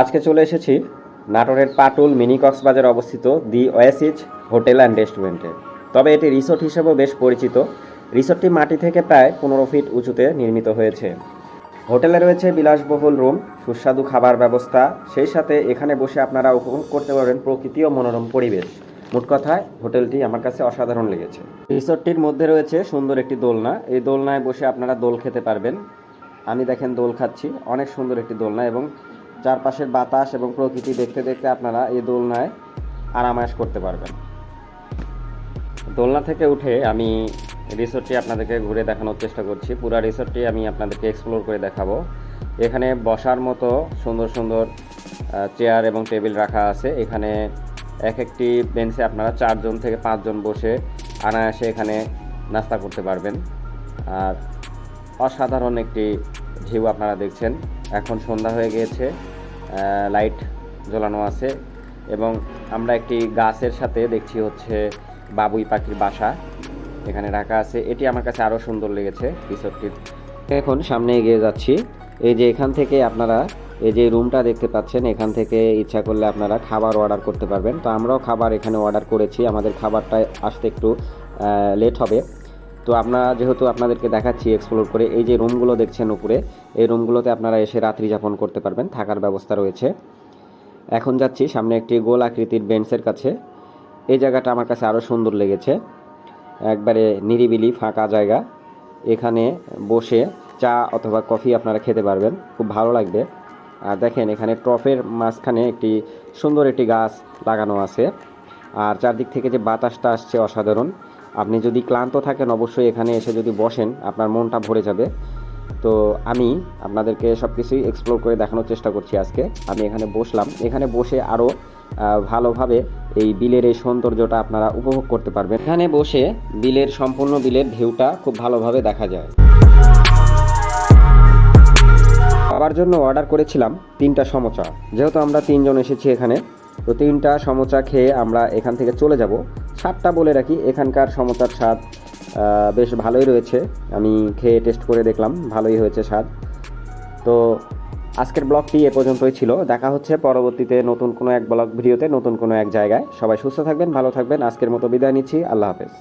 আজকে চলে এসেছি নাটোরের পাটুল মিনি কক্সবাজার অবস্থিত দি ওয়াসিজ হোটেল অ্যান্ড রেস্টুরেন্টে। তবে এটি রিসোর্ট হিসেবেও বেশ পরিচিত। রিসোর্টটি মাটি থেকে প্রায় পনেরো ফিট উঁচুতে নির্মিত হয়েছে। হোটেলে রয়েছে বিলাসবহুল রুম, সুস্বাদু খাবার ব্যবস্থা, সেই সাথে এখানে বসে আপনারা উপভোগ করতে পারবেন প্রকৃতি ও মনোরম পরিবেশ। মোট কথায়, হোটেলটি আমার কাছে অসাধারণ লেগেছে। রিসোর্টটির মধ্যে রয়েছে সুন্দর একটি দোলনা। এই দোলনায় বসে আপনারা দোল খেতে পারবেন। আমি দেখেন দোল খাচ্ছি। অনেক সুন্দর একটি দোলনা এবং চারপাশের বাতাস এবং প্রকৃতি দেখতে দেখতে আপনারা এই দোলনায় আরামায়াস করতে পারবেন। দোলনা থেকে উঠে আমি রিসোর্টটি আপনাদেরকে ঘুরে দেখানোর চেষ্টা করছি। পুরো রিসোর্টটি আমি আপনাদেরকে এক্সপ্লোর করে দেখাবো। এখানে বসার মতো সুন্দর সুন্দর চেয়ার এবং টেবিল রাখা আছে। এখানে এক একটি বেঞ্চে আপনারা চারজন থেকে পাঁচজন বসে অনায়াসে এখানে নাস্তা করতে পারবেন। আর অসাধারণ একটি ভিউ আপনারা দেখছেন। এখন সন্ধ্যা হয়ে গিয়েছে লাইট জ্বলানো আছে এবং আমরা একটি গাছের সাথে দেখছি হচ্ছে বাবুই পাখির বাসা এখানে রাখা আছে। এটি আমার কাছে আরও সুন্দর লেগেছে রিসোর্টটির। এখন সামনে এগিয়ে যাচ্ছি। এই যে এখান থেকে আপনারা এই যে রুমটা দেখতে পাচ্ছেন, এখান থেকে ইচ্ছা করলে আপনারা খাবার অর্ডার করতে পারবেন। তো আমরাও খাবার এখানে অর্ডার করেছি। আমাদের খাবারটা আসতে একটু লেট হবে। তো আমরা যেহেতু আপনাদেরকে দেখাচ্ছি এক্সপ্লোর করে, এই যে রুমগুলো দেখছেন উপরে, এই রুমগুলোতে আপনারা এসে রাত্রি যাপন করতে পারবেন, থাকার ব্যবস্থা রয়েছে। এখন যাচ্ছি সামনে একটি গোল আকৃতির বেঞ্চের কাছে। এই জায়গাটা আমার কাছে আরও সুন্দর লেগেছে। একবারে নিরিবিলি, ফাঁকা জায়গা। এখানে বসে চা অথবা কফি আপনারা খেতে পারবেন, খুব ভালো লাগবে। আর দেখেন, এখানে ট্রফের মাঝখানে একটি সুন্দর একটি গাছ লাগানো আছে। আর চারদিক থেকে যে বাতাসটা আসছে অসাধারণ। আপনি যদি ক্লান্ত থাকেন, অবশ্যই এখানে এসে যদি বসেন, আপনার মনটা ভরে যাবে। তো আমি আপনাদেরকে সব কিছুই এক্সপ্লোর করে দেখানোর চেষ্টা করছি আজকে। আমি এখানে বসলাম। এখানে বসে আরও ভালোভাবে এই বিলের এই সৌন্দর্যটা আপনারা উপভোগ করতে পারবেন। এখানে বসে বিলের সম্পূর্ণ বিলের ঢেউটা খুব ভালোভাবে দেখা যায়। খাবার জন্য অর্ডার করেছিলাম তিনটা সমোচা। যেহেতু আমরা তিনজন এসেছি এখানে তো তিনটা সমচা খেয়ে আমরা এখান থেকে চলে যাব। সাতটা বলে রাখি, এখানকার সমচার স্বাদ বেশ ভালোই রয়েছে। আমি খেয়ে টেস্ট করে দেখলাম, ভালোই হয়েছে স্বাদ। তো আজকের ব্লগটি এ পর্যন্তই ছিল। দেখা হচ্ছে পরবর্তীতে নতুন কোনো এক ব্লগ ভিডিওতে, নতুন কোনো এক জায়গায়। সবাই সুস্থ থাকবেন, ভালো থাকবেন। আজকের মতো বিদায় নিচ্ছি। আল্লাহ হাফেজ।